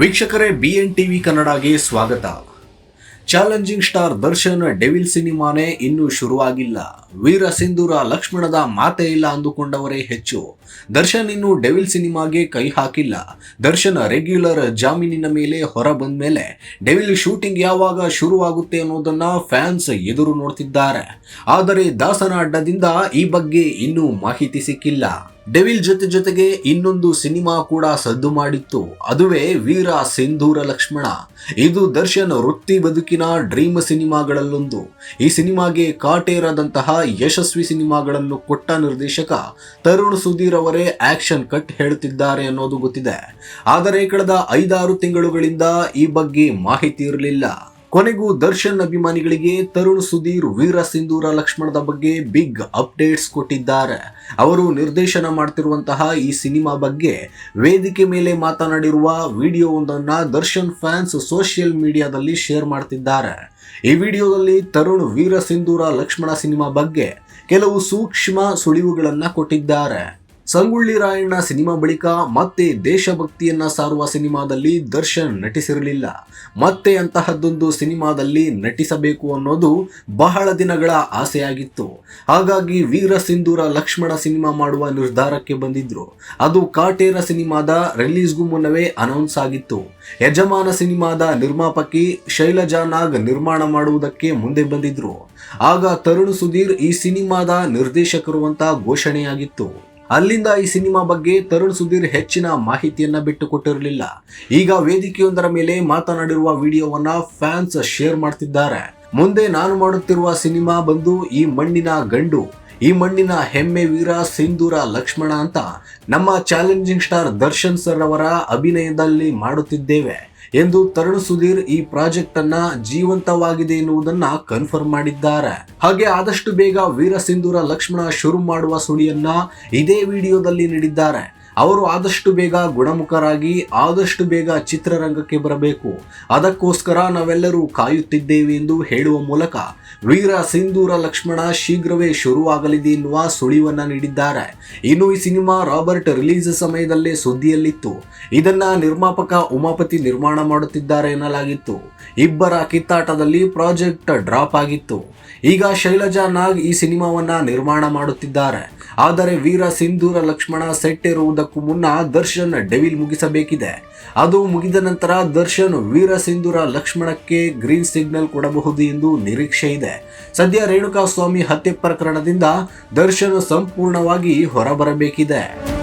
ವೀಕ್ಷಕರೇ B N TV ಕನ್ನಡಗೆ ಸ್ವಾಗತ. ಚಾಲೆಂಜಿಂಗ್ ಸ್ಟಾರ್ ದರ್ಶನ್ ಡೆವಿಲ್ ಸಿನಿಮಾನೇ ಇನ್ನೂ ಶುರುವಾಗಿಲ್ಲ. ವೀರ ಸಿಂಧೂರ ಲಕ್ಷ್ಮಣದ ಮಾತೇ ಇಲ್ಲ ಅಂದುಕೊಂಡವರೇ ಹೆಚ್ಚು. ದರ್ಶನ್ ಇನ್ನು ಡೆವಿಲ್ ಸಿನಿಮಾಗೆ ಕೈ ಹಾಕಿಲ್ಲ. ದರ್ಶನ್ ರೆಗ್ಯುಲರ್ ಜಾಮೀನಿನ ಮೇಲೆ ಹೊರ ಬಂದ ಮೇಲೆ ಡೆವಿಲ್ ಶೂಟಿಂಗ್ ಯಾವಾಗ ಶುರುವಾಗುತ್ತೆ ಅನ್ನೋದನ್ನ ಫ್ಯಾನ್ಸ್ ಎದುರು ನೋಡ್ತಿದ್ದಾರೆ. ಆದರೆ ದಾಸನ ಅಡ್ಡದಿಂದ ಈ ಬಗ್ಗೆ ಇನ್ನೂ ಮಾಹಿತಿ ಸಿಕ್ಕಿಲ್ಲ. ಡೆವಿಲ್ ಜೊತೆ ಜೊತೆಗೆ ಇನ್ನೊಂದು ಸಿನಿಮಾ ಕೂಡ ಸದ್ದು ಮಾಡಿತ್ತು. ಅದುವೇ ವೀರ ಸಿಂಧೂರ ಲಕ್ಷ್ಮಣ. ಇದು ದರ್ಶನ್ ವೃತ್ತಿ ಬದುಕಿನ ಡ್ರೀಮ್ ಸಿನಿಮಾಗಳಲ್ಲೊಂದು. ಈ ಸಿನಿಮಾಗೆ ಕಾಟೇರಾದಂತಹ ಯಶಸ್ವಿ ಸಿನಿಮಾಗಳನ್ನು ಕೊಟ್ಟ ನಿರ್ದೇಶಕ ತರುಣ್ ಸುಧೀರ್ ಅವರೇ ಆಕ್ಷನ್ ಕಟ್ ಹೇಳುತ್ತಿದ್ದಾರೆ ಅನ್ನೋದು ಗೊತ್ತಿದೆ. ಆದರೆ ಕಳೆದ ಐದಾರು ತಿಂಗಳುಗಳಿಂದ ಈ ಬಗ್ಗೆ ಮಾಹಿತಿ ಇರಲಿಲ್ಲ. ಕೊನೆಗೂ ದರ್ಶನ್ ಅಭಿಮಾನಿಗಳಿಗೆ ತರುಣ್ ಸುಧೀರ್, ವೀರ ಸಿಂಧೂರ ಲಕ್ಷ್ಮಣದ ಬಗ್ಗೆ ಬಿಗ್ ಅಪ್ಡೇಟ್ಸ್ ಕೊಟ್ಟಿದ್ದಾರೆ. ಅವರು ನಿರ್ದೇಶನ ಮಾಡ್ತಿರುವಂತಹ ಈ ಸಿನಿಮಾ ಬಗ್ಗೆ ವೇದಿಕೆ ಮೇಲೆ ಮಾತನಾಡಿರುವ ವಿಡಿಯೋವೊಂದನ್ನ ದರ್ಶನ್ ಫ್ಯಾನ್ಸ್ ಸೋಷಿಯಲ್ ಮೀಡಿಯಾದಲ್ಲಿ ಶೇರ್ ಮಾಡ್ತಿದ್ದಾರೆ. ಈ ವಿಡಿಯೋದಲ್ಲಿ ತರುಣ್, ವೀರ ಸಿಂಧೂರ ಲಕ್ಷ್ಮಣ ಸಿನಿಮಾ ಬಗ್ಗೆ ಕೆಲವು ಸೂಕ್ಷ್ಮ ಸುಳಿವುಗಳನ್ನು ಕೊಟ್ಟಿದ್ದಾರೆ. ಸಂಗೊಳ್ಳಿ ರಾಯಣ್ಣ ಸಿನಿಮಾ ಬಳಿಕ ಮತ್ತೆ ದೇಶಭಕ್ತಿಯನ್ನ ಸಾರುವ ಸಿನಿಮಾದಲ್ಲಿ ದರ್ಶನ್ ನಟಿಸಿರಲಿಲ್ಲ. ಮತ್ತೆ ಅಂತಹದ್ದೊಂದು ಸಿನಿಮಾದಲ್ಲಿ ನಟಿಸಬೇಕು ಅನ್ನೋದು ಬಹಳ ದಿನಗಳ ಆಸೆಯಾಗಿತ್ತು. ಹಾಗಾಗಿ ವೀರ ಸಿಂಧೂರ ಲಕ್ಷ್ಮಣ ಸಿನಿಮಾ ಮಾಡುವ ನಿರ್ಧಾರಕ್ಕೆ ಬಂದಿದ್ರು. ಅದು ಕಾಟೇರ ಸಿನಿಮಾದ ರಿಲೀಸ್ಗೂ ಮುನ್ನವೇ ಅನೌನ್ಸ್ ಆಗಿತ್ತು. ಯಜಮಾನ ಸಿನಿಮಾದ ನಿರ್ಮಾಪಕಿ ಶೈಲಜಾ ನಾಗ್ ನಿರ್ಮಾಣ ಮಾಡುವುದಕ್ಕೆ ಮುಂದೆ ಬಂದಿದ್ರು. ಆಗ ತರುಣ್ ಸುಧೀರ್ ಈ ಸಿನಿಮಾದ ನಿರ್ದೇಶಕರು ಅಂತ ಘೋಷಣೆಯಾಗಿತ್ತು. ಅಲ್ಲಿಂದ ಈ ಸಿನಿಮಾ ಬಗ್ಗೆ ತರುಣ್ ಸುಧೀರ್ ಹೆಚ್ಚಿನ ಮಾಹಿತಿಯನ್ನ ಬಿಟ್ಟುಕೊಟ್ಟಿರಲಿಲ್ಲ. ಈಗ ವೇದಿಕೆಯೊಂದರ ಮೇಲೆ ಮಾತನಾಡಿರುವ ವಿಡಿಯೋವನ್ನ ಫ್ಯಾನ್ಸ್ ಶೇರ್ ಮಾಡ್ತಿದ್ದಾರೆ. ಮುಂದೆ ನಾನು ಮಾಡುತ್ತಿರುವ ಸಿನಿಮಾ ಬಂದು ಈ ಮಣ್ಣಿನ ಗಂಡು. ಈ ಮಣ್ಣಿನ ಹೆಮ್ಮೆ ವೀರ ಸಿಂಧೂರ ಲಕ್ಷ್ಮಣ ಅಂತ ನಮ್ಮ ಚಾಲೆಂಜಿಂಗ್ ಸ್ಟಾರ್ ದರ್ಶನ್ ಸರ್ ಅವರ ಅಭಿನಯದಲ್ಲಿ ಮಾಡುತ್ತಿದ್ದೇವೆ ಎಂದು ತರುಣ್ ಸುಧೀರ್ ಈ ಪ್ರಾಜೆಕ್ಟ್ ಅನ್ನ ಜೀವಂತವಾಗಿದೆ ಎನ್ನುವುದನ್ನ ಕನ್ಫರ್ಮ್ ಮಾಡಿದ್ದಾರೆ. ಹಾಗೆ ಆದಷ್ಟು ಬೇಗ ವೀರ ಸಿಂಧೂರ ಲಕ್ಷ್ಮಣ ಶುರು ಮಾಡುವ ಸುಳಿಯನ್ನ ಇದೇ ವಿಡಿಯೋದಲ್ಲಿ ನೀಡಿದ್ದಾರೆ. ಅವರು ಆದಷ್ಟು ಬೇಗ ಗುಣಮುಖರಾಗಿ, ಆದಷ್ಟು ಬೇಗ ಚಿತ್ರರಂಗಕ್ಕೆ ಬರಬೇಕು. ಅದಕ್ಕೋಸ್ಕರ ನಾವೆಲ್ಲರೂ ಕಾಯುತ್ತಿದ್ದೇವೆ ಎಂದು ಹೇಳುವ ಮೂಲಕ ವೀರ ಸಿಂಧೂರ ಲಕ್ಷ್ಮಣ ಶೀಘ್ರವೇ ಶುರುವಾಗಲಿದೆ ಎನ್ನುವ ಸುಳಿವನ್ನ ನೀಡಿದ್ದಾರೆ. ಇನ್ನು ಈ ಸಿನಿಮಾ ರಾಬರ್ಟ್ ರಿಲೀಸ್ ಸಮಯದಲ್ಲೇ ಸುದ್ದಿಯಲ್ಲಿತ್ತು. ಇದನ್ನ ನಿರ್ಮಾಪಕ ಉಮಾಪತಿ ನಿರ್ಮಾಣ ಮಾಡುತ್ತಿದ್ದಾರೆ ಎನ್ನಲಾಗಿತ್ತು. ಇಬ್ಬರ ಕಿತ್ತಾಟದಲ್ಲಿ ಪ್ರಾಜೆಕ್ಟ್ ಡ್ರಾಪ್ ಆಗಿತ್ತು. ಈಗ ಶೈಲಜಾ ನಾಗ್ ಈ ಸಿನಿಮಾವನ್ನ ನಿರ್ಮಾಣ ಮಾಡುತ್ತಿದ್ದಾರೆ. ಆದರೆ ವೀರ ಸಿಂಧೂರ ಲಕ್ಷ್ಮಣ ಸೆಟ್ ಮುನ್ನ ದರ್ಶನ್ ಡೆವಿಲ್ ಮುಗಿಸಬೇಕಿದೆ. ಅದು ಮುಗಿದ ನಂತರ ದರ್ಶನ್ ವೀರ ಸಿಂಧೂರ ಲಕ್ಷ್ಮಣಕ್ಕೆ ಗ್ರೀನ್ ಸಿಗ್ನಲ್ ಕೊಡಬಹುದು ಎಂದು ನಿರೀಕ್ಷೆ ಇದೆ. ಸದ್ಯ ರೇಣುಕಾ ಸ್ವಾಮಿ ಹತ್ಯೆ ಪ್ರಕರಣದಿಂದ ದರ್ಶನ್ ಸಂಪೂರ್ಣವಾಗಿ ಹೊರಬರಬೇಕಿದೆ.